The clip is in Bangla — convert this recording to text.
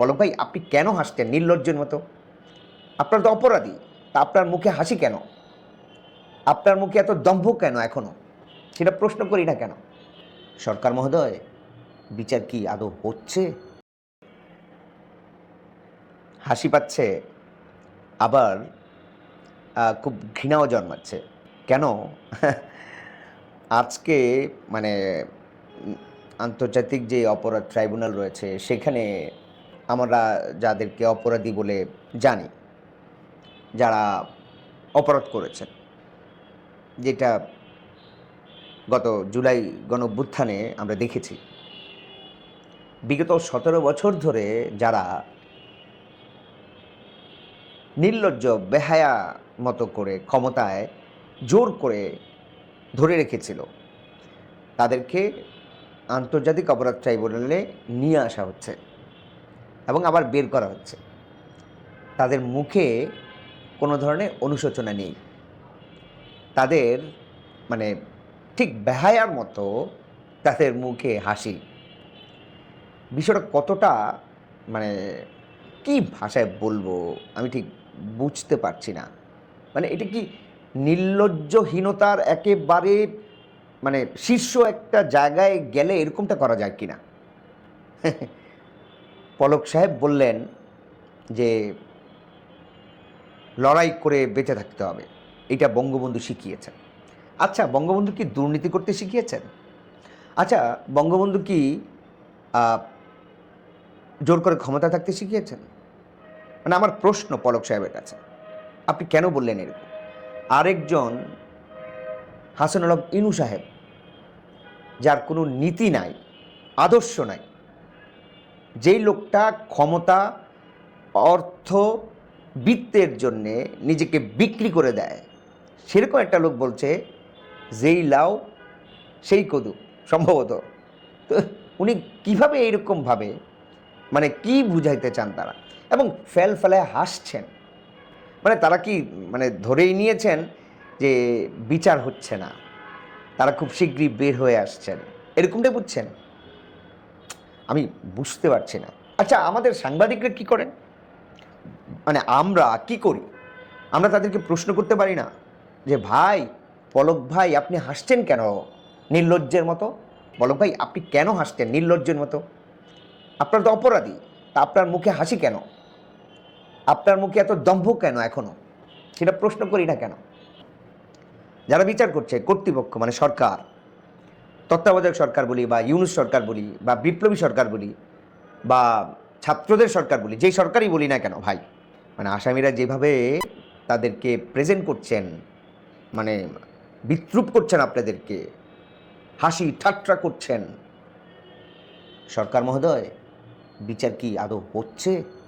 বলো ভাই, আপনি কেন হাসছেন? নির্লজ্জের মতো। আপনার তো অপরাধী। তা আপনার মুখে হাসি কেন? আপনার মুখে এত দম্ভ কেন এখনও? সেটা প্রশ্ন করি না কেন? সরকার মহোদয়, বিচার কি আদৌ হচ্ছে? হাসি পাচ্ছে, আবার খুব ঘৃণাও জন্মাচ্ছে। কেন? আজকে মানে আন্তর্জাতিক যে অপরাধ ট্রাইব্যুনাল রয়েছে, সেখানে আমরা যাদেরকে অপরাধী বলে জানি, যারা অপরাধ করেছেন। যেটা গত জুলাই গণঅভ্যুত্থানে আমরা দেখেছি। বিগত সতেরো বছর ধরে যারা নির্লজ্জ, বেহায়া মতো করে ক্ষমতায় জোর করে ধরে রেখেছিল, তাদেরকে আন্তর্জাতিক অপরাধ ট্রাইব্যুনালে নিয়ে আসা হচ্ছে। এবং আবার বের করা হচ্ছে। তাদের মুখে কোনো ধরনের অনুশোচনা নেই। তাদের মানে ঠিক বেহায়ার মতো তাদের মুখে হাসি। বিষয়টা কতটা মানে কি ভাষায় বলব আমি ঠিক বুঝতে পারছি না। মানে এটা কি নির্লজ্জহীনতার একেবারে মানে শীর্ষ একটা জায়গায় গেলে এরকমটা করা যায় কি না পলক সাহেব বললেন যে লড়াই করে বেঁচে থাকতে হবে। এটা বঙ্গবন্ধু শিখিয়েছেন। আচ্ছা বঙ্গবন্ধু কি দুর্নীতি করতে শিখিয়েছেন? আচ্ছা বঙ্গবন্ধু কি জোর করে ক্ষমতা থাকতে শিখিয়েছেন? মানে আমার প্রশ্ন পলক সাহেবের কাছে। আপনি কেন বললেন এরকম? আরেকজন হাসান আলম ইনু সাহেব, যার কোনো নীতি নাই, আদর্শ নাই যেই লোকটা ক্ষমতা, অর্থ, বৃত্তের জন্যে নিজেকে বিক্রি করে দেয়, সেরকম একটা লোক বলছে, যেই লাউ, সেই কদু, সম্ভবত। তো উনি কীভাবে এইরকমভাবে মানে কি বুঝাইতে চান তারা? এবং ফেল ফেলায় হাসছেন। মানে তারা কি মানে ধরেই নিয়েছেন যে বিচার হচ্ছে না। তারা খুব শীঘ্রই বের হয়ে আসছেন। এরকমটাই বুঝছেন? আমি বুঝতে পারছি না। আচ্ছা আমাদের সাংবাদিকরা কি করেন? মানে আমরা কি করি? আমরা তাদেরকে প্রশ্ন করতে পারি না যে, ভাই, পলক ভাই, আপনি হাসছেন কেন? নির্লজ্জের মতো? পলক ভাই, আপনি কেন হাসছেন? নির্লজ্জের মতো? আপনার তো অপরাধী, তা আপনার মুখে হাসি কেন? আপনার মুখে এত দম্ভ কেন এখনও? সেটা প্রশ্ন করি না কেন? যারা বিচার করছে, কর্তৃপক্ষ মানে সরকার তত্ত্বাবধায়ক সরকার বলি বা ইউনুস সরকার বলি বা বিপ্লবী সরকার বলি বা ছাত্রদের সরকার বলি, যেই সরকারই বলি না কেন ভাই মানে আসামিরা যেভাবে তাদেরকে প্রেজেন্ট করছেন মানে বিদ্রুপ করছেন আপনাদেরকে, হাসি ঠাট্টা করছেন, সরকার মহোদয়, বিচার কি আদৌ হচ্ছে?